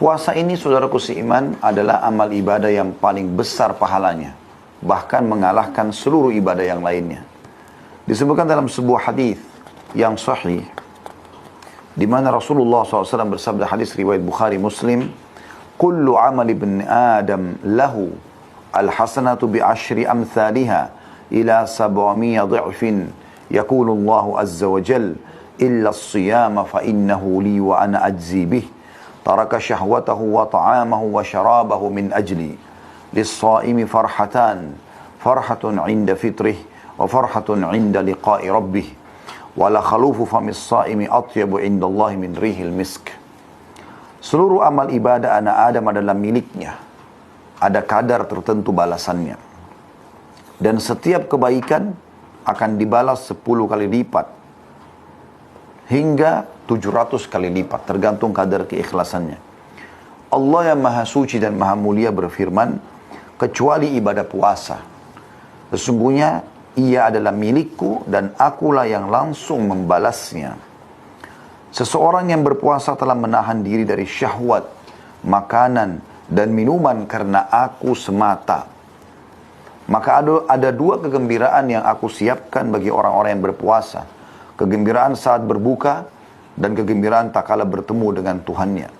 Puasa ini saudaraku seiman adalah amal ibadah yang paling besar pahalanya. Bahkan mengalahkan seluruh ibadah yang lainnya. Disebutkan dalam sebuah hadis yang sahih. Di mana Rasulullah SAW bersabda hadis riwayat Bukhari Muslim. Kullu amal ibn Adam lahu al-hasanatu bi ashri amthaliha ila sab'amiyya dhi'fin. Yaqulu Allah azza wa jal. Illa as-siyama fa innahu li wa ana ajzi bih taraka syahwatahu wa ta'amahu wa syarabahu min ajli lissaimi farhatan farhatun 'inda fitrih wa farhatun 'inda liqa'i rabbih wala khalufu famis saimi atyabu 'inda Allah min rihil misk Seluruh amal ibadah anak Adam adalah miliknya. Ada kadar tertentu balasannya. Dan setiap kebaikan akan dibalas 10 kali lipat Hingga 700 kali lipat, tergantung kadar keikhlasannya. Allah yang maha suci dan maha mulia berfirman, kecuali ibadah puasa. Sesungguhnya ia adalah milikku dan akulah yang langsung membalasnya. Seseorang yang berpuasa telah menahan diri dari syahwat, makanan, dan minuman karena aku semata. Maka ada, ada dua kegembiraan yang aku siapkan bagi orang-orang yang berpuasa. Kegembiraan saat berbuka dan kegembiraan tak kala bertemu dengan Tuhannya.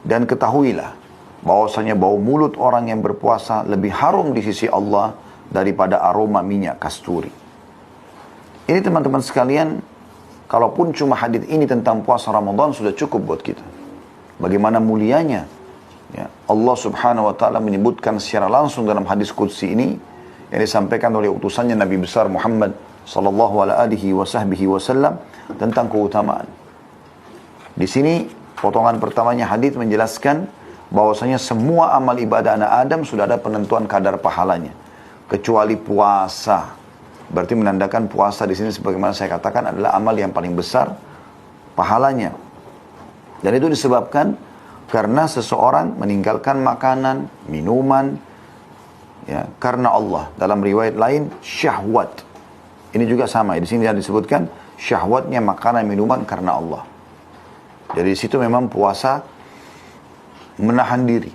Dan ketahuilah bahwasanya bau mulut orang yang berpuasa lebih harum di sisi Allah daripada aroma minyak kasturi. Ini teman-teman sekalian, kalaupun cuma hadis ini tentang puasa Ramadan sudah cukup buat kita. Bagaimana mulianya ya, Allah subhanahu wa ta'ala menyebutkan secara langsung dalam hadis Qudsi ini yang disampaikan oleh utusannya Nabi besar Muhammad sallallahu alaihi wasallam tentang keutamaan. Di sini potongan pertamanya hadis menjelaskan bahwasanya semua amal ibadah anak Adam sudah ada penentuan kadar pahalanya kecuali puasa. Berarti menandakan puasa di sini sebagaimana saya katakan adalah amal yang paling besar pahalanya. Dan itu disebabkan karena seseorang meninggalkan makanan, minuman ya karena Allah. Dalam riwayat lain syahwat. Ini juga sama. Di sini disebutkan syahwatnya makanan minuman karena Allah. Jadi di situ memang puasa menahan diri.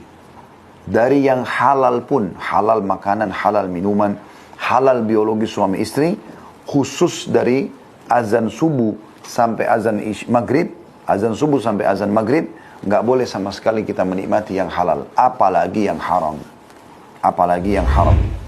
Dari yang halal pun, halal makanan, halal minuman, halal biologi suami istri, khusus dari azan subuh sampai azan maghrib, azan subuh sampai azan maghrib, nggak boleh sama sekali kita menikmati yang halal, apalagi yang haram. Apalagi yang haram.